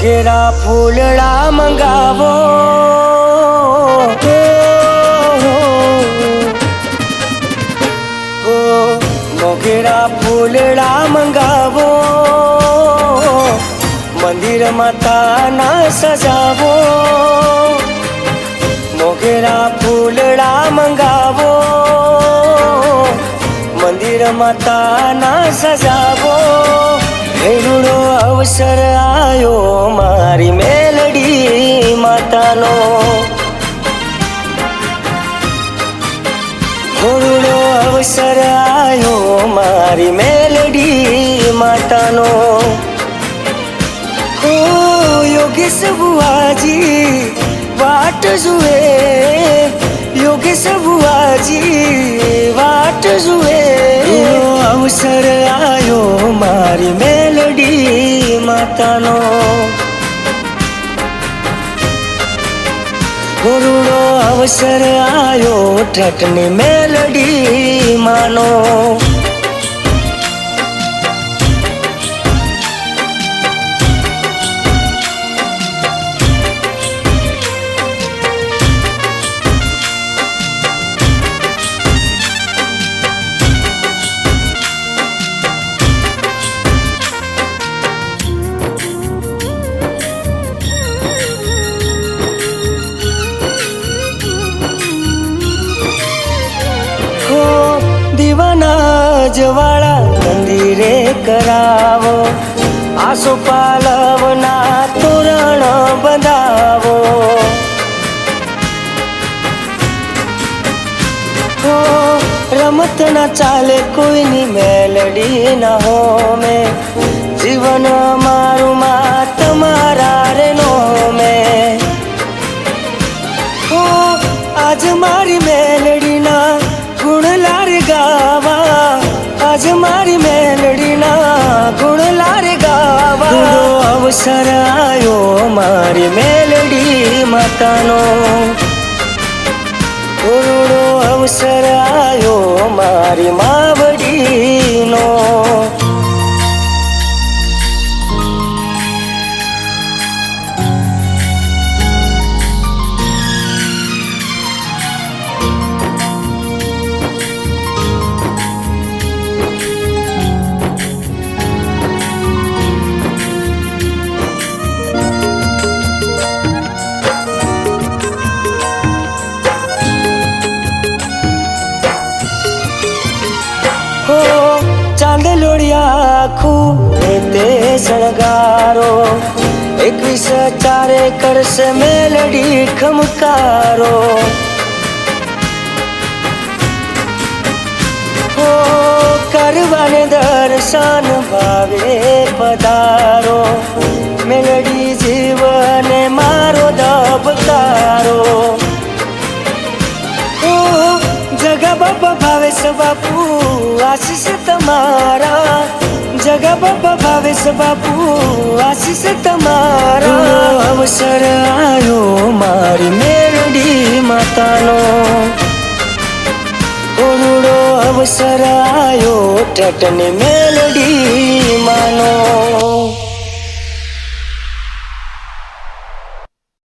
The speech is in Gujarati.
મોગેરા ફૂલડા મંગાવો. મોગેરા ફૂલડા મંગાવો. મંદિર માતાના સજાવો. મોગેરા ફૂલડા મંગાવો. મંદિર માતાના સજાવો. ભેરુડો અવસર આવ્યો મારી મેલડી માતાનો. ઘોડો અવસર આવ્યો મારી મેલડી માતાનો. ઓ યોગેશ બુઆજી વાટ જુએ. યોગેશ બુઆજી વાટ જુએ. અવસર આવ્યો મારી મેલડી માતાનો. ગુરુનો અવસર આવ્યો ઠઠની મેલડી માનો. દીવાના જવાળા મંદિરે કરાવો. આસો પાલવના તોરણ બંધાવો. રમત ના ચાલે કોઈની મેલડી ના હોમે. જીવન મારું માં મારી મેલડીના ગુણ લાર ગાવા. અવસર આવ્યો મારી મેલડી માતાનો. ગુરુડો અવસર આવ્યો મારી માવડીનો આખું તે શણગારો. એકવીસ ચારે કરશે મેલડી ખમકારો. હો કરવાને દર્શન ભાવે પધારો. મેલડી ભાવેશ બાપુ, આશીષ તમારા. જગા બાપા ભાવેશ બાપુ, આશીષ તમારા. અવસર આવ્યો મારી મેરડી માતાનો. ઓરુડો અવસર આવ્યો ટટને મેલડી માનો.